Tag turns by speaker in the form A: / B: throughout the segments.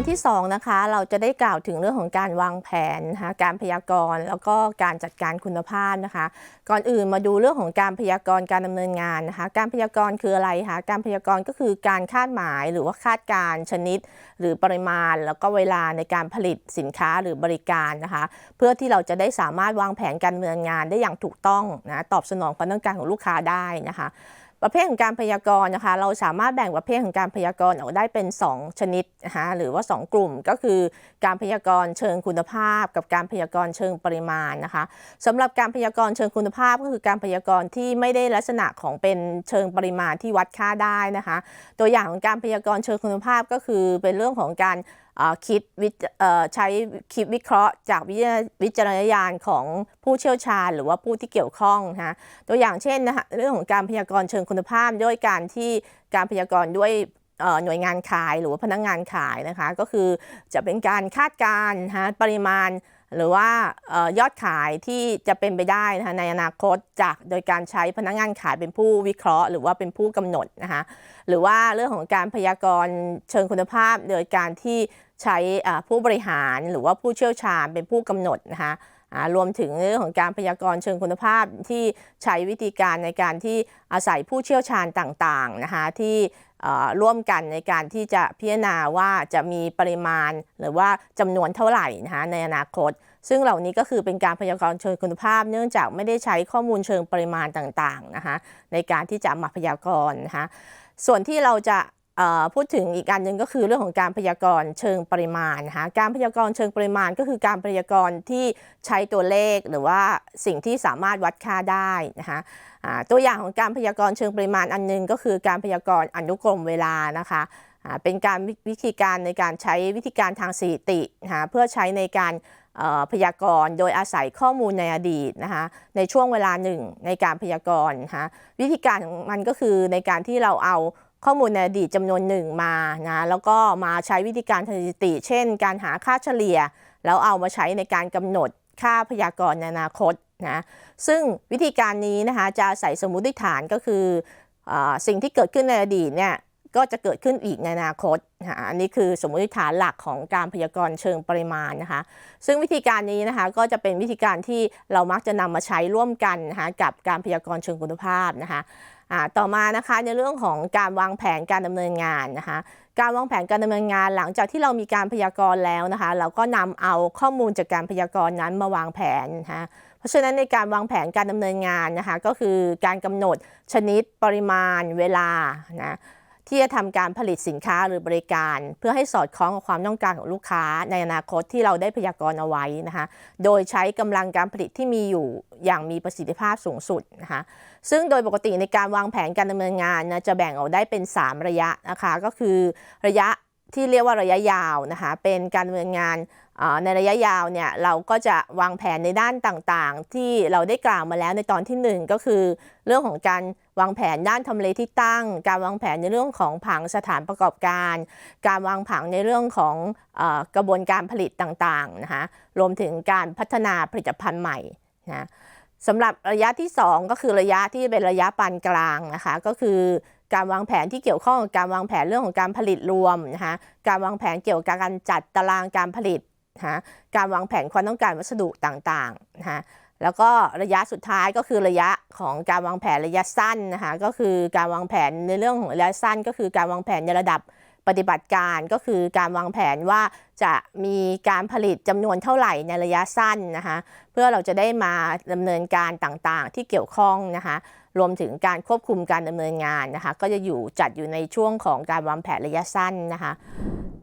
A: อนที่2นะคะเราจะได้กล่าวถึงเรื่องของการวางแผนนะคะการพยากรณ์ แล้วก็การจัดการคุณภาพนะคะ ก่อนอื่นมาดูเรื่องของการพยากรณ์การดำเนินงานนะคะ การพยากรณ์คืออะไรคะการพยากรณ์ก็คือการคาดหมายหรือว่าคาดการชนิด หรือปริมาณ แล้วก็เวลาในการผลิตสินค้าหรือบริการนะคะ เพื่อที่เราจะได้สามารถวางแผนการดำเนินงานได้อย่างถูกต้องนะตอบสนองความต้องการของลูกค้าได้นะคะ ประเภทของการพยากรณ์นะคะ เราสามารถแบ่งประเภทของการพยากรณ์ออกได้เป็น 2 ชนิดนะคะหรือว่า 2 กลุ่มก็คือ การพยากรณ์เชิงคุณภาพ กับการพยากรณ์เชิงปริมาณนะคะสำหรับการพยากรณ์เชิงคุณภาพก็คือการพยากรณ์ที่ไม่ได้ลักษณะของเป็นเชิงปริมาณที่วัดค่าได้นะคะ ตัวอย่างของการพยากรณ์เชิงคุณภาพก็คือเป็นเรื่องของการคิดวิจเอ่อใช้คิดวิเคราะห์ จากวิจารณญาณของผู้เชี่ยวชาญ หรือว่าผู้ที่เกี่ยวข้องนะคะตัวอย่างเช่นนะคะเรื่องของการพยากรณ์เชิงคุณภาพด้วยการที่การพยากรณ์ด้วยหน่วยงานขายหรือว่าพนักงานขายนะคะ ก็คือจะเป็นการคาดการณ์นะคะปริมาณ หรือว่าออยอดขายที่จะเป็นไปได้นะคะในอนาคตจากโดยการใช้พนักงานขายเป็นผู้วิเคราะห์ หรือว่าเป็นผู้กำหนดนะคะหรือว่าเรื่องของการพยากรณ์เชิงคุณภาพ โดยการที่ใช้ผู้บริหารหรือว่าผู้เชี่ยวชาญเป็นผู้กำหนดนะคะรวมถึงเรื่องของการพยากรณ์เชิงคุณภาพที่ใช้วิธีการในการที่อาศัยผู้เชี่ยวชาญต่างๆนะคะที่ ร่วมกันในการที่จะพิจารณาว่าจะมีปริมาณหรือว่าจำนวนเท่าไหร่นะคะในอนาคต ซึ่งเหล่านี้ก็คือเป็นการพยากรณ์เชิงคุณภาพ เนื่องจากไม่ได้ใช้ข้อมูลเชิงปริมาณต่างๆนะคะในการที่จะมาพยากรณ์นะคะส่วนที่เราจะพูดถึงอีกอันหนึ่งก็คือเรื่องของการพยากรณ์เชิงปริมาณนะคะการพยากรณ์เชิงปริมาณก็คือการพยากรณ์ที่ใช้ตัวเลขหรือว่าสิ่งที่สามารถวัดค่าได้นะคะ ตัวอย่างของการพยากรณ์เชิงปริมาณอันหนึงก็คือการพยากรณ์อนุกรมเวลานะคะเป็นการวิธีการในการใช้วิธีการทางสถิตินะคะเพื่อใช้ในการพยากรณ์โดยอาศัยข้อมูลในอดีตนะคะในช่วงเวลาหนึ่งในการพยากรณ์นะคะวิธีการของมันก็คือในการที่เราเอาข้อมูลในอดีตจำนวนหนึ่งมานะแล้วก็มาใช้วิธีการทางสถิติ เช่น การหาค่าเฉลี่ย แล้วเอามาใช้ในการกำหนดค่าพยากรณ์ในอนาคต นะซึ่งวิธีการนี้นะคะจะใส่สมมติฐานก็คืออสิ่งที่เกิดขึ้นในอดีตเนี่ยก็จะเกิดขึ้นอีกในอนาคตนะอันนี้คือสมมติฐานหลักของการพยากรณ์เชิงปริมาณนะคะ ซึ่งวิธีการนี้นะคะก็จะเป็นวิธีการที่เรามักจะนำมาใช้ร่วมกันนะคะกับการพยากรณ์เชิงคุณภาพนะคะต่อมานะคะในเรื่องของการวางแผนการดำเนินงานนะคะ การวางแผนการดำเนินงานหลังจากที่เรามีการพยากรณ์แล้วนะคะ เราก็นำเอาข้อมูลจากการพยากรณ์นั้นมาวางแผนนะคะ เพราะฉะนั้นในการวางแผนการดำเนินงานนะคะก็คือการกำหนดชนิดปริมาณเวลานะที่จะทำการผลิตสินค้าหรือบริการ เพื่อให้สอดคล้องกับความต้องการของลูกค้าในอนาคตที่เราได้พยากรณ์เอาไว้นะคะโดยใช้กำลังการผลิตที่มีอยู่อย่างมีประสิทธิภาพสูงสุดนะคะซึ่งโดยปกติในการวางแผนการดำเนินงานนะจะแบ่งออกได้เป็น 3 ระยะนะคะก็คือระยะ ที่เรียกว่าระยะยาวนะคะเป็นการดำเนินงานในระยะยาวเนี่ยเราก็จะวางแผนในด้านต่างๆ ที่เราได้กล่าวมาแล้วในตอนที่ 1 ก็คือ เรื่องของการวางแผนด้านทำเลที่ตั้ง การวางแผนในเรื่องของผังสถานประกอบการ การวางผังในเรื่องของอกระบวนการผลิตต่างๆนะคะรวมถึงการพัฒนาผลิตภัณฑ์ใหม่นะสำหรับระยะที่ 2 ก็คือระยะที่เป็นระยะปานกลางนะคะก็คือ การวางแผนที่เกี่ยวข้องกับการวางแผนเรื่องของการผลิตรวมนะคะการวางแผนเกี่ยวกับการจัดตารางการผลิตนะะการวางแผนความต้องการวัสดุต่างๆนะคะแล้วก็ระยะสุดท้ายก็คือระยะของการวางแผนระยะสั้นนะคะก็คือการวางแผนในเรื่องของระยะสั้น ก็คือการวางแผนในระดับปฏิบัติการก็คือการวางแผนว่าจะมีการผลิตจำนวนเท่าไหร่ในระยะสั้นนะคะเพื่อเราจะได้มาดำเนินการต่างๆที่เกี่ยวข้องนะคะ รวมถึงการควบคุมการดำเนินงานนะคะ ก็จะอยู่จัดอยู่ในช่วงของการวางแผนระยะสั้นนะคะ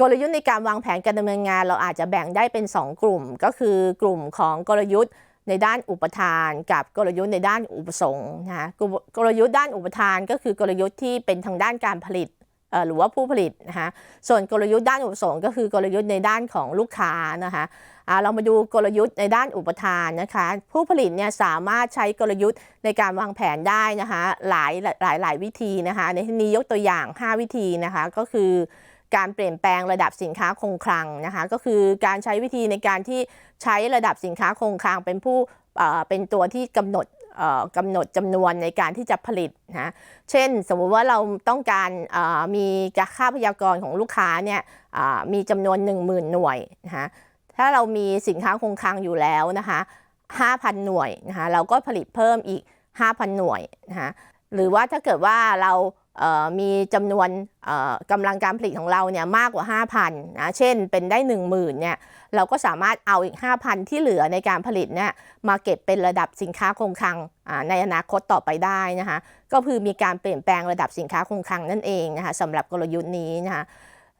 A: กลยุทธ์ในการวางแผนการดำเนินงาน เราอาจจะแบ่งได้เป็น 2 กลุ่ม ก็คือกลุ่มของกลยุทธ์ในด้านอุปทาน กับกลยุทธ์ในด้านอุปสงค์นะคะกลยุทธ์ด้านอุปทานก็คือกลยุทธ์ที่เป็นทางด้านการผลิต หรือว่าผู้ผลิตนะคะส่วนกลยุทธ์ด้านอุปสงค์ก็คือกลยุทธ์ในด้านของลูกค้านะคะเรามาดูกลยุทธ์ในด้านอุปทานนะคะ ผู้ผลิตเนี่ยสามารถใช้กลยุทธ์ในการวางแผนได้นะคะหลายหลายหลายวิธีนะคะในที่นี้ยกตัวอย่าง 5 วิธีนะคะก็คือการเปลี่ยนแปลงระดับสินค้าคงคลังนะคะก็คือการใช้วิธีในการที่ใช้ระดับสินค้าคงคลังเป็นผู้เป็นตัวที่กำหนด กำหนดจำนวนในการที่จะผลิตนะเช่นสมมุติว่าเราต้องการมีค่าพยากรของลูกค้าเนี่ยมีจำนวน 10,000 หน่วยนะคะถ้าเรามีสินค้าคงคลังอยู่แล้วนะคะ5,000 หน่วยนะคะเราก็ผลิตเพิ่มอีก 5,000 หน่วยนะคะหรือว่าถ้าเกิดว่าเรา มีจำนวนกำลังการผลิตของเราเนี่ยมากกว่า 5,000นะเช่นเป็นได้ 10,000เนี่ยเราก็สามารถเอาอีก 5,000 ที่เหลือในการผลิตเนี่ยมาเก็บเป็นระดับสินค้าคงคลังในอนาคตต่อไปได้นะคะก็คือมีการเปลี่ยนแปลงระดับสินค้าคงคลังนั่นเองนะคะสำหรับกลยุทธ์นี้นะคะ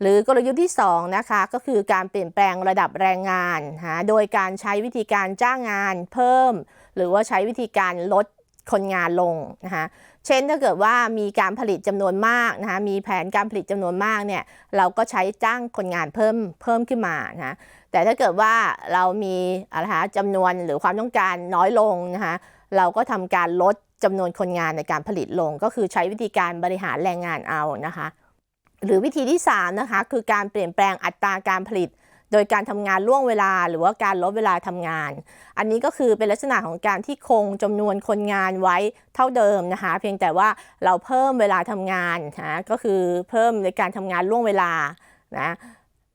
A: หรือกลยุทธ์ที่2นะคะก็คือการเปลี่ยนแปลงระดับแรงงานนะโดยการใช้วิธีการจ้างงานเพิ่ม หรือว่าใช้วิธีการลดคนงานลงนะคะ เช่นถ้าเกิดว่ามีการผลิตจำนวนมากนะคะมีแผนการผลิตจำนวนมากเนี่ยเราก็ใช้จ้างคนงานเพิ่มเพิ่มขึ้นมานะแต่ถ้าเกิดว่าเรามีอะไรคะจำนวนหรือความต้องการน้อยลงนะคะเราก็ทำการลดจำนวนคนงานในการผลิตลง ก็คือใช้วิธีการบริหารแรงงานเอานะคะหรือวิธีที่3นะคะคือการเปลี่ยนแปลงอัตราการผลิต โดยการทำงานล่วงเวลาหรือว่าการลดเวลาทำงาน อันนี้ก็คือเป็นลักษณะของการที่คงจำนวนคนงานไว้เท่าเดิมนะคะ เพียงแต่ว่าเราเพิ่มเวลาทำงานนะก็คือเพิ่มในการทำงานล่วงเวลานะ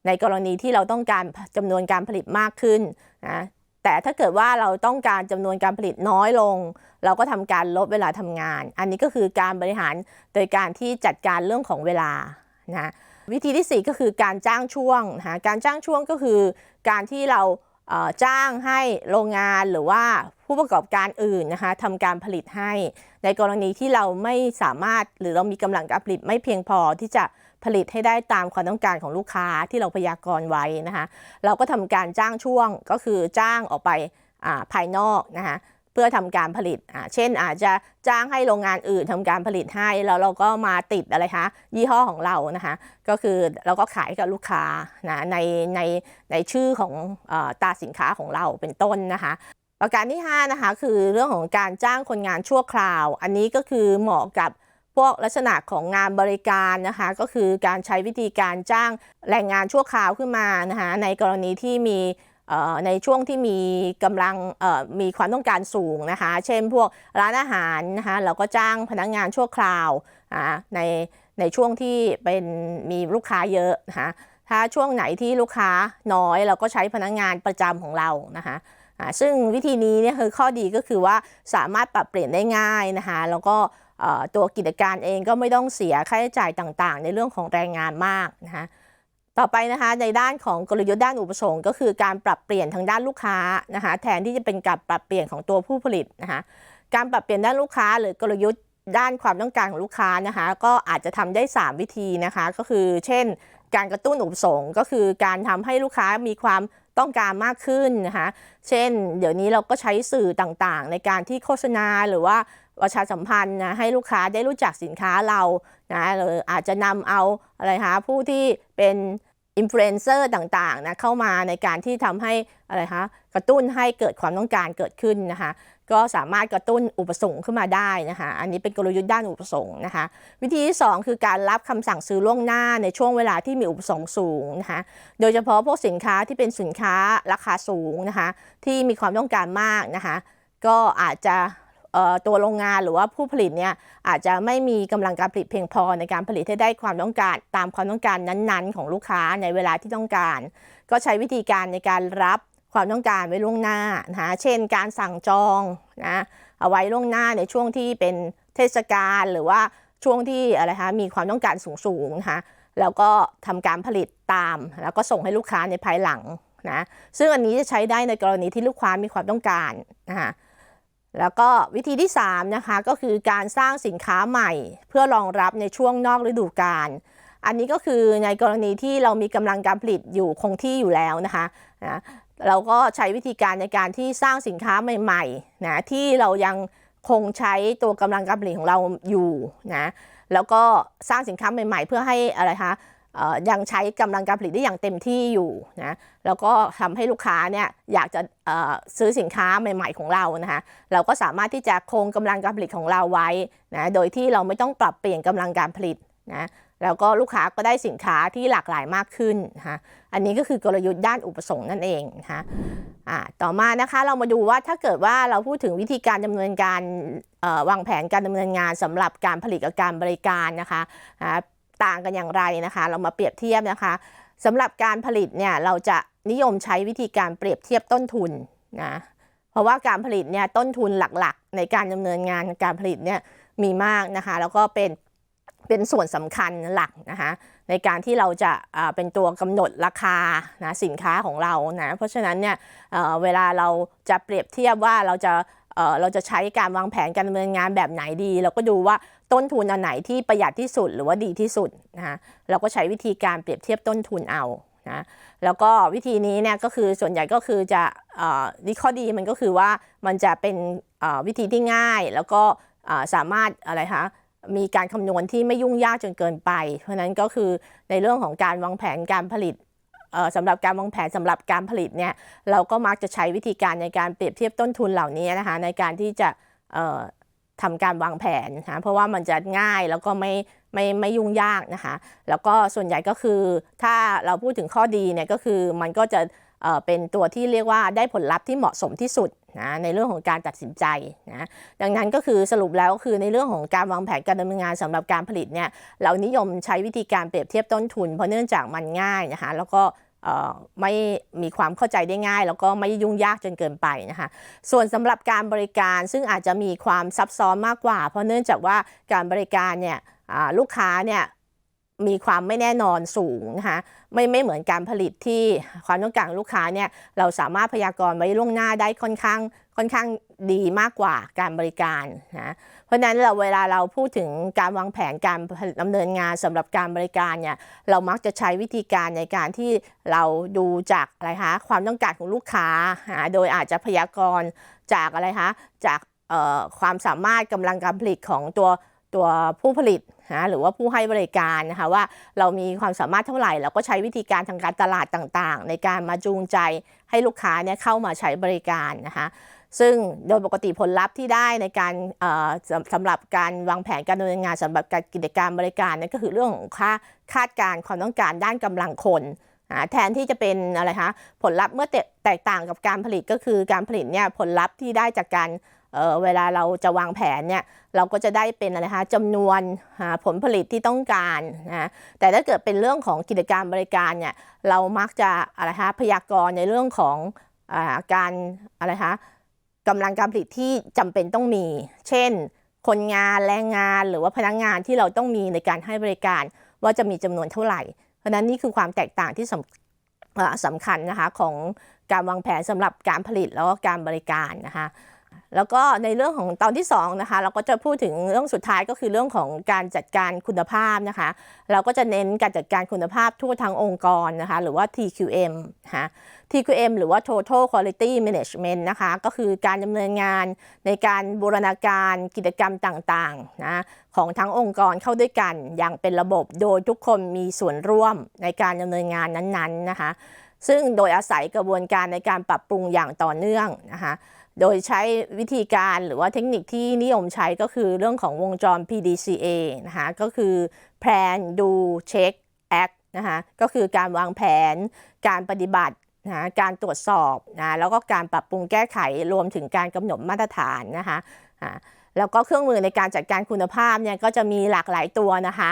A: ในกรณีที่เราต้องการจำนวนการผลิตมากขึ้นนะแต่ถ้าเกิดว่าเราต้องการจำนวนการผลิตน้อยลง เราก็ทำการลดเวลาทำงาน อันนี้ก็คือการบริหารโดยการที่จัดการเรื่องของเวลานะ วิธีที่ 4 ก็คือการจ้างช่วงนะคะการจ้างช่วงก็คือการที่เราจ้างให้โรงงานหรือว่าผู้ประกอบการอื่นนะคะทำการผลิตให้ ในกรณีที่เราไม่สามารถหรือเรามีกำลังการผลิตไม่เพียงพอที่จะผลิตให้ได้ตามความต้องการของลูกค้าที่เราพยากรณ์ไว้นะคะเราก็ทำการจ้างช่วงก็คือจ้างออกไปภายนอกนะคะ เพื่อทำการผลิตอ่าเช่นอาจจะจ้างให้โรงงานอื่นทำการผลิตให้แล้วเราก็มาติดอะไรคะยี่ห้อของเรานะคะก็คือเราก็ขายกับลูกค้านะในในในชื่อของอตราสินค้าของเราเป็นต้นนะคะประการที่5นะคะคือเรื่องของการจ้างคนงานชั่วคราว อันนี้ก็คือเหมาะกับพวกลักษณะของงานบริการนะคะก็คือการใช้วิธีการจ้างแรงงานชั่วคราวขึ้นมานะคะในกรณีที่มี ในช่วงที่มีกำลังมีความต้องการสูงนะคะ เช่นพวกร้านอาหารนะคะเราก็จ้างพนักงานชั่วคราวในในช่วงที่เป็นมีลูกค้าเยอะนะคะถ้าช่วงไหนที่ลูกค้าน้อยเราก็ใช้พนักงานประจำของเรานะคะซึ่งวิธีนี้เนี่ยคือข้อดีก็คือว่าสามารถปรับเปลี่ยนได้ง่ายนะคะแล้วก็ตัวกิจการเองก็ไม่ต้องเสียค่าใช้จ่ายต่างๆ ในเรื่องของแรงงานมากนะคะ ต่อไปนะคะในด้านของกลยุทธ์ด้านอุปสงค์ก็คือการปรับเปลี่ยนทางด้านลูกค้านะคะแทนที่จะเป็นการปรับเปลี่ยนของตัวผู้ผลิตนะคะการปรับเปลี่ยนด้านลูกค้า หรือกลยุทธ์ด้านความต้องการของลูกค้านะคะก็อาจจะทำได้ 3 วิธีนะคะก็คือ เช่น การกระตุ้นอุปสงค์ก็คือการทำให้ลูกค้ามีความต้องการมากขึ้นนะคะเช่น เดี๋ยวนี้เราก็ใช้สื่อต่างๆ ในการที่โฆษณาหรือว่า ประชาสัมพันธ์นะให้ลูกค้าได้รู้จักสินค้าเรานะหรืออาจจะนำเอาอะไรคะผู้ที่เป็นอินฟลูเอนเซอร์ต่างๆนะเข้ามาในการที่ทำให้อะไรคะกระตุ้นให้เกิดความต้องการเกิดขึ้นนะคะก็สามารถกระตุ้นอุปสงค์ขึ้นมาได้นะคะอันนี้เป็นกลยุทธ์ด้านอุปสงค์นะคะวิธีที่ 2 คือการรับคำสั่งซื้อล่วงหน้าในช่วงเวลาที่มีอุปสงค์สูงนะคะโดยเฉพาะพวกสินค้าที่เป็นสินค้าราคาสูงนะคะที่มีความต้องการมากนะคะก็อาจจะ ตัวโรงงานหรือว่าผู้ผลิตเนี่ยอาจจะไม่มีกำลังการผลิตเพียงพอในการผลิตให้ได้ความต้องการตามความต้องการนั้นๆ ของลูกค้าในเวลาที่ต้องการ ก็ใช้วิธีการในการรับความต้องการไว้ล่วงหน้านะคะเช่น การสั่งจองนะเอาไว้ล่วงหน้าในช่วงที่เป็นเทศกาลหรือว่าช่วงที่อะไรคะมีความต้องการสูงๆนะคะแล้วก็ทำการผลิตตาม แล้วก็ส่งให้ลูกค้าในภายหลังนะซึ่งอันนี้จะใช้ได้ในกรณีที่ลูกค้ามีความต้องการนะคะ แล้วก็วิธีที่3นะคะก็คือการสร้างสินค้าใหม่ เพื่อรองรับในช่วงนอกฤดูกาลอันนี้ก็คือในกรณีที่เรามีกำลังการผลิตอยู่คงที่อยู่แล้วนะคะนะเราก็ใช้วิธีการในการที่สร้างสินค้าใหม่ๆนะที่เรายังคงใช้ตัวกำลังการผลิตของเราอยู่นะแล้วก็สร้างสินค้าใหม่ ๆ เพื่อให้อะไรคะ ยังใช้กำลังการผลิตได้อย่างเต็มที่อยู่นะแล้วก็ทำให้ลูกค้าเนี่ยอยากจะซื้อสินค้าใหม่ ๆของเรานะคะเราก็สามารถที่จะคงกำลังการผลิตของเราไว้นะโดยที่เราไม่ต้องปรับเปลี่ยนกำลังการผลิตนะแล้วก็ลูกค้าก็ได้สินค้าที่หลากหลายมากขึ้นนะคะอันนี้ก็คือกลยุทธ์ด้านอุปสงค์นั่นเองนะคะอ่าต่อมานะคะเรามาดูว่าถ้าเกิดว่าเราพูดถึงวิธีการดำเนินการวางแผนการดำเนินงานสำหรับการผลิตกับการบริการนะคะ ต่างกันอย่างไรนะคะ เรามาเปรียบเทียบนะคะสำหรับการผลิตเนี่ยเราจะนิยมใช้วิธีการเปรียบเทียบต้นทุนนะเพราะว่าการผลิตเนี่ยต้นทุนหลักๆ ในการดำเนินงานการผลิตเนี่ยมีมากนะคะ แล้วก็เป็นเป็นส่วนสำคัญหลักนะคะในการที่เราจะอ่าเป็นตัวกำหนดราคานะสินค้าของเรานะเพราะฉะนั้นเนี่ยเเวลาเราจะเปรียบเทียบว่าเราจะ เเราจะใช้การวางแผนการดำเนินงานแบบไหนดี เราก็ดูว่าต้นทุนอันไหนที่ประหยัดที่สุดหรือว่าดีที่สุดนะคะเราก็ใช้วิธีการเปรียบเทียบต้นทุนเอานะแล้วก็วิธีนี้เนี่ยก็คือส่วนใหญ่ก็คือจะนี่ข้อดีมันก็คือว่ามันจะเป็นวิธีที่ง่าย แล้วก็สามารถอะไรคะมีการคำนวณที่ไม่ยุ่งยากจนเกินไป เพราะนั้นก็คือในเรื่องของการวางแผนการผลิต สำหรับการวางแผนสำหรับการผลิตเนี่ยเราก็มักจะใช้วิธีการในการเปรียบเทียบต้นทุนเหล่านี้นะคะในการที่จะทำการวางแผนนะคะเพราะว่ามันจะง่ายแล้วก็ไม่ไม่ไม่ยุ่งยากนะคะแล้วก็ส่วนใหญ่ก็คือถ้าเราพูดถึงข้อดีเนี่ยก็คือมันก็จะเป็นตัวที่เรียกว่าได้ผลลัพธ์ที่เหมาะสมที่สุด นะในเรื่องของการตัดสินใจนะดังนั้นก็คือสรุปแล้วก็คือในเรื่องของการวางแผนการดำเนินงานสำหรับการผลิตเนี่ยเรานิยมใช้วิธีการเปรียบเทียบต้นทุน เพราะเนื่องจากมันง่ายนะคะแล้วก็ไม่มีความเข้าใจได้ง่าย แล้วก็ไม่ยุ่งยากจนเกินไปนะคะส่วนสำหรับการบริการซึ่งอาจจะมีความซับซ้อนมากกว่า เพราะเนื่องจากว่าการบริการเนี่ยลูกค้าเนี่ย มีความไม่แน่นอนสูงนะคะไม่ไม่เหมือนการผลิตที่ความต้องการลูกค้าเนี่ยเราสามารถพยากรณ์ไว้ล่วงหน้าได้ค่อนข้างค่อนข้างดีมากกว่าการบริการนะเพราะฉะนั้นเราเวลาเราพูดถึงการวางแผนการดำเนินงานสำหรับการบริการเนี่ยเรามักจะใช้วิธีการในการที่เราดูจากอะไรคะความต้องการของลูกค้าโดยอาจจะพยากรณ์จากอะไรคะจากเอ่อความสามารถกำลังการผลิตของตัวตัวผู้ผลิต นะหรือว่าผู้ให้บริการนะคะว่าเรามีความสามารถเท่าไหร่ เราก็ใช้วิธีการทางการตลาดต่างๆ ในการมาจูงใจให้ลูกค้าเนี่ยเข้ามาใช้บริการนะคะซึ่งโดยปกติผลลัพธ์ที่ได้ในการสำหรับการวางแผนการดำเนินงานสำหรับการกิจการบริการนั่นก็คือเรื่องของค่าคาดการณ์ความต้องการด้านกำลังคนแทนที่จะเป็นอะไรคะผลลัพธ์เมื่อแตกต่างกับการผลิตก็คือการผลิตเนี่ยผลลัพธ์ที่ได้จากการ เเวลาเราจะวางแผนเนี่ยเราก็จะได้เป็นอะไรคะจำนวนผลผลิตที่ต้องการนะแต่ถ้าเกิดเป็นเรื่องของกิจการบริการเนี่ยเรามักจะอะไรคะพยากรณ์ในเรื่องของอาการอะไรคะกำลังการผลิตที่จำเป็นต้องมี เช่น คนงานแรงงานหรือว่าพนักงานที่เราต้องมีในการให้บริการ ว่าจะมีจำนวนเท่าไหร่ เพราะฉะนั้นนี่คือความแตกต่างที่สำสำคัญนะคะของการวางแผนสำหรับการผลิตแล้วก็การบริการนะคะ แล้วก็ในเรื่องของตอนที่2นะคะเราก็จะพูดถึงเรื่องสุดท้ายก็คือเรื่องของการจัดการคุณภาพนะคะ เราก็จะเน้นการจัดการคุณภาพทั่วทั้งองค์กรนะคะ หรือว่า TQM นะะ TQM หรือว่า Total Quality Management นะคะ ก็คือการดำเนินงานในการบูรณาการกิจกรรมต่างๆนะของทั้งองค์กรเข้าด้วยกันอย่างเป็นระบบโดยทุกคนมีส่วนร่วมในการดำเนินงานนั้นๆนะคะ ซึ่งโดยอาศัยกระบวนการในการปรับปรุงอย่างต่อเนื่องนะคะ โดยใช้วิธีการหรือว่าเทคนิคที่นิยมใช้ก็คือเรื่องของวงจร PDCA นะคะก็คือ plan do check act นะคะก็คือการวางแผน การปฏิบัตินะการตรวจสอบนะแล้วก็การปรับปรุงแก้ไขรวมถึงการกำหนดมาตรฐานนะคะแล้วก็เครื่องมือในการจัดการคุณภาพเนี่ยก็จะมีหลากหลายตัวนะคะ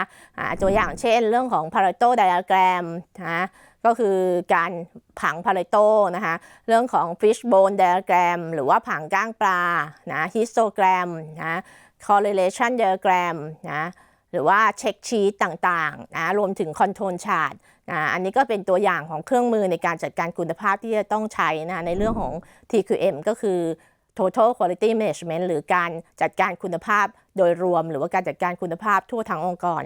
A: ตัวอย่างเช่นเรื่องของ Pareto diagram นะ ก็คือการผัง Pareto นะคะ เรื่องของ fishbone diagram หรือว่าผังก้างปลานะ histogram นะ correlation diagram นะหรือว่าเช็คชีตต่างๆนะรวมถึง control chart นะอันนี้ก็เป็นตัวอย่างของเครื่องมือในการจัดการคุณภาพที่จะต้องใช้นะในเรื่องของ TQM ก็คือ total quality management หรือการจัดการคุณภาพโดยรวม หรือว่าการจัดการคุณภาพทั่วทั้งองค์กร